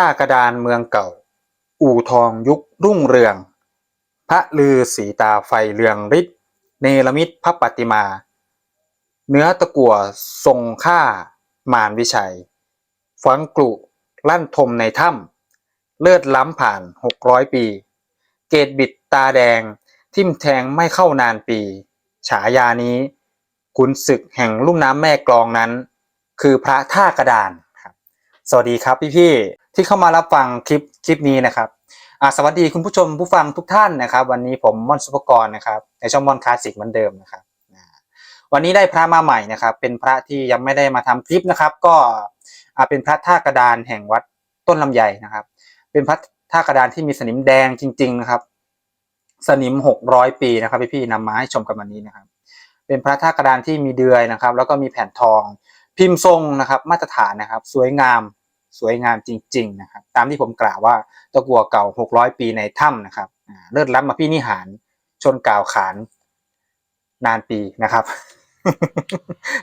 ท่ากระดานเมืองเก่า อู่ทองยุครุ่งเรือง พระลือสีตาไฟเรืองฤทธิ์เนรมิตพระปฏิมา เนื้อตะกั่วทรงค่ามารวิชัยฝังกลุลั่นทมในถ้ำเลือดล้ำผ่านหกร้อยปี เกตบิดตาแดง ทิมแทงไม่เข้านานปี ฉายานี้ขุนศึกแห่งลุ่มน้ำแม่กลองนั้น คือพระท่ากระดานครับ สวัสดีครับพี่ๆ ที่เข้ามารับฟังคลิปคลิปนี้นะครับอาสวัสดีคุณผู้ชมผู้ฟังทุกท่านนะครับ วันนี้ผมม่อนสุภกรนะครับในช่องม่อนคลาสสิกเหมือนเดิมนะครับวันนี้ได้พระมาใหม่นะครับ เป็นพระที่ยังไม่ได้มาทำคลิปนะครับ ก็อาเป็นพระท่ากระดานแห่งวัดต้นลำไยนะครับ เป็นพระท่ากระดานที่มีสนิมแดงจริง ๆนะครับ สนิมหกร้อยปีนะครับพี่ๆนำมาให้ชมกันวันนี้นะครับ เป็นพระท่ากระดานที่มีเดือยนะครับ แล้วก็มีแผ่นทอง พิมพ์ทรงนะครับ มาตรฐานนะครับ สวยงาม สวยงามจริง ๆ นะครับ ตามที่ผมกล่าวว่าตะกัวเก่า 600 ปีในถ้ำนะครับเลิศล้ำมาพี่นิหารชนกล่าวขานนานปีนะครับ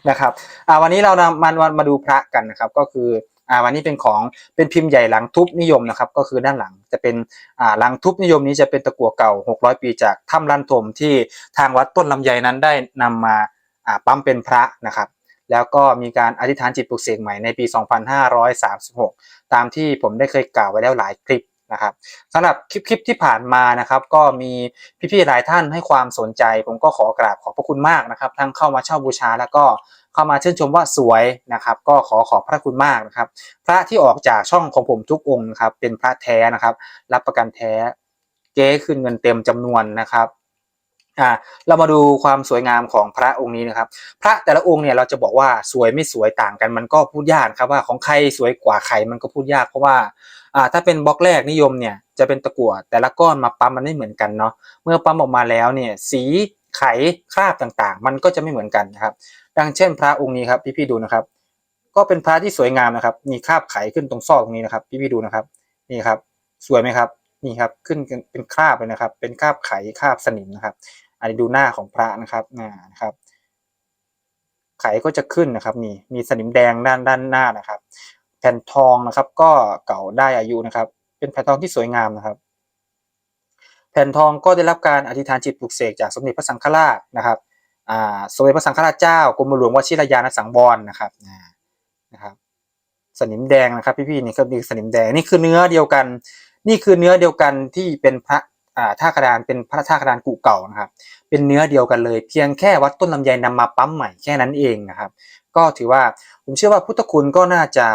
นะครับอ่าวันนี้เรานำมามามาดูพระกันนะครับ ก็คืออ่าวันนี้เป็นของเป็นพิมพ์ใหญ่หลังทุบนิยมนะครับ ก็คือด้านหลังจะเป็นอ่าหลังทุบนิยมนี้จะเป็นตะกัวเก่า 600 ปีจากถ้ำลันทมที่ทางวัดต้นลำไยนั้นได้นำมาอ่าปั๊มเป็นพระนะครับ แล้วก็มีการอธิษฐานจิตปลุกเสกใหม่ในปี 2536 ตามที่ผมได้เคยกล่าวไว้แล้วหลายคลิปนะครับสำหรับคลิปคลิปที่ผ่านมานะครับ ก็มีพี่ๆหลายท่านให้ความสนใจ ผมก็ขอกราบขอบพระคุณมากนะครับ ทั้งเข้ามาเช่าบูชาแล้วก็เข้ามาชื่นชมว่าสวยนะครับ ก็ขอขอบพระคุณมากนะครับ พระที่ออกจากช่องของผมทุกองค์นะครับ เป็นพระแท้นะครับ รับประกันแท้เก๊คืนเงินเต็มจำนวนนะครับ อ่าเรามาดูความสวยงามของพระองค์นี้นะครับ พระแต่ละองค์เนี่ยเราจะบอกว่าสวยไม่สวยต่างกัน มันก็พูดยากครับว่าของใครสวยกว่าใครมันก็พูดยากเพราะว่าอ่าถ้าเป็นบล็อกแรกนิยมเนี่ยจะเป็นตะกั่วแต่ละก้อนมาปั๊มมันไม่เหมือนกันเนาะเมื่อปั๊มออกมาแล้วเนี่ยสีไขคราบต่างๆ มันก็จะไม่เหมือนกันนะครับ ดังเช่น พระองค์นี้ครับพี่ๆดูนะครับ ก็เป็นพระที่สวยงามนะครับ มีคราบไขขึ้นตรงซอกตรงนี้นะครับ พี่ๆดูนะครับ นี่ครับ สวยไหมครับ นี่ครับขึ้นเป็นคราบเลยนะครับ เป็นคราบไขคราบสนิมนะครับ อันนี้ดูหน้าของพระนะครับอ่นะครับ ไขก็จะขึ้นนะครับมีมีสนิมแดงด้านด้านหน้านะครับ แผ่นทองนะครับ ก็เก่าได้อายุนะครับ เป็นแผ่นทองที่สวยงามนะครับ แผ่นทองก็ได้รับการอธิษฐานจิตปลุกเสกจากสมเด็จพระสังฆราชนะครับอ่าสมเด็จพระสังฆราชเจ้ากรมหลวงวชิรยานสังวรนะครับนะครับ สนิมแดงนะครับ พี่ๆนี่ก็มีสนิมแดงนี่คือเนื้อเดียวกัน นี่คือเนื้อเดียวกันที่เป็นพระอ่าท่ากระดานเป็นพระท่ากระดานกุเก่านะครับ เป็นเนื้อเดียวกันเลย เพียงแค่วัดต้นลำไยนำมาปั๊มใหม่แค่นั้นเองนะครับ ก็ถือว่าผมเชื่อว่าพุทธคุณก็น่าจะ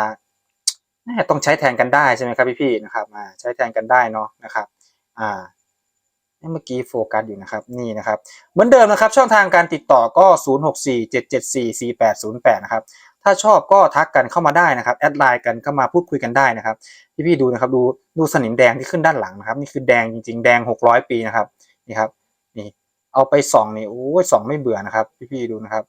น่าต้องใช้แทนกันได้ใช่ไหมครับพี่ๆนะครับใช้แทนกันได้เนาะนะครับ อ่าเมื่อกี้โฟกัสอยู่นะครับนี่นะครับ เหมือนเดิมนะครับ ช่องทางการติดต่อก็ 0647744808 นะครับ ถ้าชอบก็ทักกันเข้ามาได้นะครับแอดไลน์กันเข้ามาพูดคุยกันได้นะครับพี่ๆดูนะครับดูดูสนิมแดงที่ขึ้นด้านหลังนะครับ นี่คือแดงจริง ๆ แดง 600 ปีนะครับนี่ครับนี่เอาไปส่องนี่โอ้ยส่องไม่เบื่อนะครับ พี่ๆดูนะครับ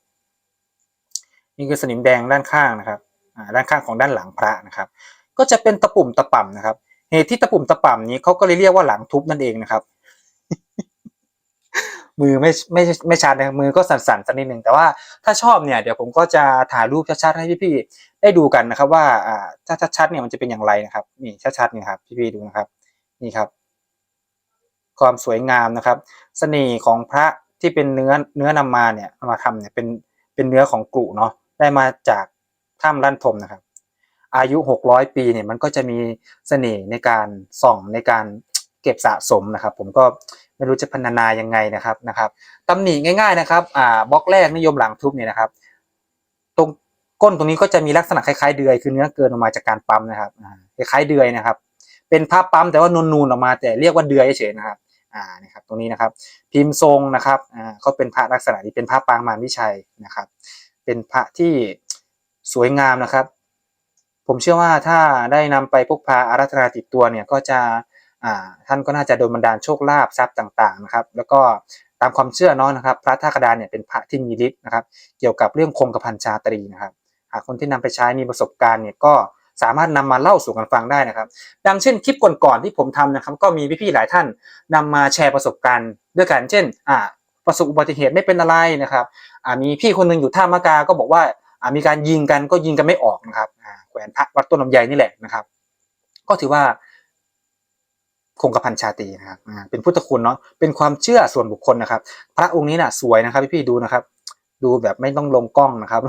นี่คือสนิมแดงด้านข้างนะครับอ่าด้านข้างของด้านหลังพระนะครับ ก็จะเป็นตะปุ่มตะป่ำนะครับเหตุที่ตะปุ่มตะป่ำนี้เขาก็เลยเรียกว่าหลังทุบนั่นเองนะครับ มือไม่ไม่ไม่ชัดนะครับมือก็สั่นๆสักนิดหนึ่งแต่ว่าถ้าชอบเนี่ยเดี๋ยวผมก็จะถ่ายรูปชัดๆให้พี่ๆได้ดูกันนะครับ ว่าอ่าถ้าชัดๆเนี่ยมันจะเป็นอย่างไรนะครับนี่ชัดๆนี่ครับพี่ๆดูนะครับ นี่ครับ ความสวยงามนะครับ เสน่ห์ของพระที่เป็นเนื้อเนื้อนำมาเนี่ยมาทำเนี่ยเป็นเป็นเนื้อของกรุเนาะได้มาจากถ้ำลั่นทมนะครับ อายุ 600 ปีเนี่ยมันก็จะมีเสน่ห์ในการส่องในการเก็บสะสมนะครับ ผมก็ ไม่รู้จะพรรณนายังไงนะครับนะครับตำหนิง่าย ๆนะครับอ่าบล็อกแรกนิยมหลังทุบเนี่ยนะครับตรงก้นตรงนี้ก็จะมีลักษณะคล้ายๆเดือยคือเนื้อเกินออกมาจากการปั๊มนะครับคล้ายๆเดือยนะครับ เป็นภาพปั๊มแต่ว่านูนๆออกมาแต่เรียกว่าเดือยเฉยๆนะครับอ่านี่ครับตรงนี้นะครับพิมพ์ทรงนะครับอ่าเขาเป็นพระลักษณะนี้เป็นพระปางมารวิชัยนะครับ เป็นพระที่สวยงามนะครับ ผมเชื่อว่าถ้าได้นำไปพกพาอารัธนาติดตัวเนี่ยก็จะ ท่านก็น่าจะโดนบันดาลโชคลาภทรัพย์ต่างๆนะครับ แล้วก็ตามความเชื่อเนาะนะครับ พระท่ากระดานเนี่ยเป็นพระที่มีฤทธิ์นะครับ เกี่ยวกับเรื่องคงกระพันชาตรีนะครับ หากคนที่นำไปใช้มีประสบการณ์เนี่ยก็สามารถนำมาเล่าสู่กันฟังได้นะครับ ดังเช่นคลิปก่อนๆที่ผมทำนะครับ ก็มีพี่ๆหลายท่านนำมาแชร์ประสบการณ์ด้วยกัน เช่นอ่าประสบอุบัติเหตุไม่เป็นอะไรนะครับอ่ามีพี่คนหนึ่งอยู่ท่ามะกาก็บอกว่าอ่ามีการยิงกันก็ยิงกันไม่ออกนะครับอ่าแขวนพระวัดต้นลำไยนี่แหละนะครับ ก็ถือว่า คงกระพันชาตีนะครับเป็นพุทธคุณเนาะเป็นความเชื่อส่วนบุคคลนะครับ พระองค์นี้น่ะสวยนะครับพี่ๆดูนะครับ ดูแบบไม่ต้องลงกล้องนะครับ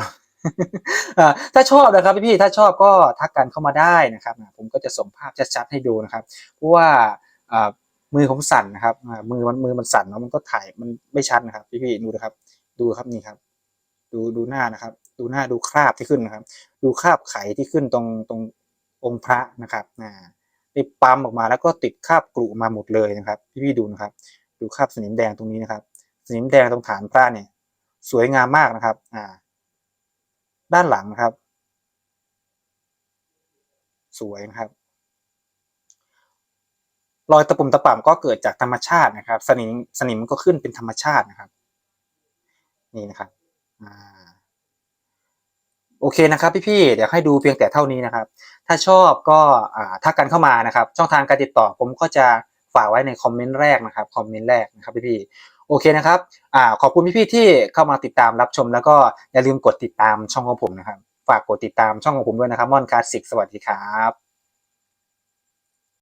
ถ้าชอบนะครับพี่ๆถ้าชอบก็ทักกันเข้ามาได้นะครับ ผมก็จะส่งภาพชัดๆให้ดูนะครับเพราะว่ามือผมสั่นนะครับมือมันมือมันสั่นเนาะมันก็ถ่ายมันไม่ชัดนะครับ พี่ๆดูนะครับ ดูครับนี่ครับ ดูดูหน้านะครับ ดูหน้าดูคราบที่ขึ้นนะครับ ดูคราบไขที่ขึ้นตรงตรงองค์พระนะครับอ่า ได้ปั๊มออกมาแล้วก็ติดคราบกรุมาหมดเลยนะครับ พี่ๆดูนะครับ ดูคราบสนิมแดงตรงนี้นะครับ สนิมแดงตรงฐานพระเนี่ย สวยงามมากนะครับ อ่า ด้านหลังนะครับ สวยนะครับรอยตะปุ่มตะป่ำก็เกิดจากธรรมชาตินะครับ สนิมสนิมก็ขึ้นเป็นธรรมชาตินะครับ นี่นะครับ อ่า โอเคนะครับพี่ๆเดี๋ยวให้ดูเพียงแต่เท่านี้นะครับ ถ้าชอบก็ทักกันเข้ามานะครับ ช่องทางการติดต่อผมก็จะฝากไว้ในคอมเมนต์แรกนะครับคอมเมนต์แรกนะครับพี่ๆโอเคนะครับอขอบคุณพี่ๆที่เข้ามาติดตามรับชม แล้วก็อย่าลืมกดติดตามช่องของผมนะครับ ฝากกดติดตามช่องของผมด้วยนะครับมอนคลาสิกสวัสดีครับ